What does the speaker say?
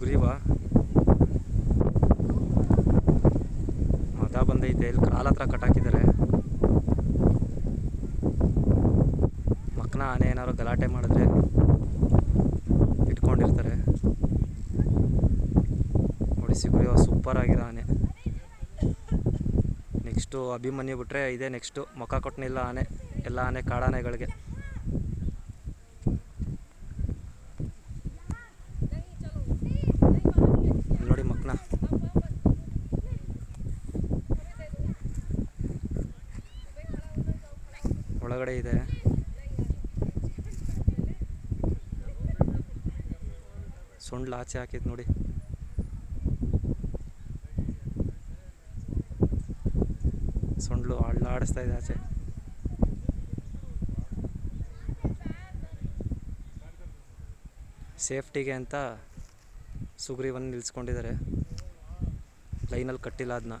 ಸುಗ್ರೀವ ಮದ ಬಂದೈತೆ, ಇಲ್ಲಿ ಕಾಲ ಹತ್ರ ಕಟ್ಟಾಕಿದ್ದಾರೆ ಮಕ್ಕನ ಆನೆ ಏನಾದ್ರು ಗಲಾಟೆ ಮಾಡಿದ್ರೆ ಇಟ್ಕೊಂಡಿರ್ತಾರೆ. ನೋಡಿ ಸುಗ್ರೀವ ಸೂಪರ್ ಆಗಿರೋ ಆನೆ. ನೆಕ್ಸ್ಟು ಅಭಿಮನ್ಯು ಬಿಟ್ಟರೆ ಇದೇ ನೆಕ್ಸ್ಟು ಮುಖ ಕೊಟ್ಟನಿಲ್ಲ ಆನೆ, ಎಲ್ಲ ಆನೆ ಕಾಡಾನೆಗಳಿಗೆ ಇಲ್ಲಿ ನೋಡಿ ಮಕ್ಕನ ಒಳಗಡೆ ಇದೆ. ಸೊಂಡ್ಲು ಆಚೆ ಹಾಕಿದ್ ನೋಡಿ. ಸೊಂಡ್ಲು ಅಳ್ಳಾಡಿಸ್ತಾ ಇದೆ ಆಚೆ. ಸೇಫ್ಟಿಗೆ ಅಂತ ಸುಗ್ರೀವನ್ನು ನಿಲ್ಲಿಸ್ಕೊಂಡಿದ್ದಾರೆ ಲೈನಲ್ಲಿ ಕಟ್ಟಿಲ್ಲ ಅದನ್ನ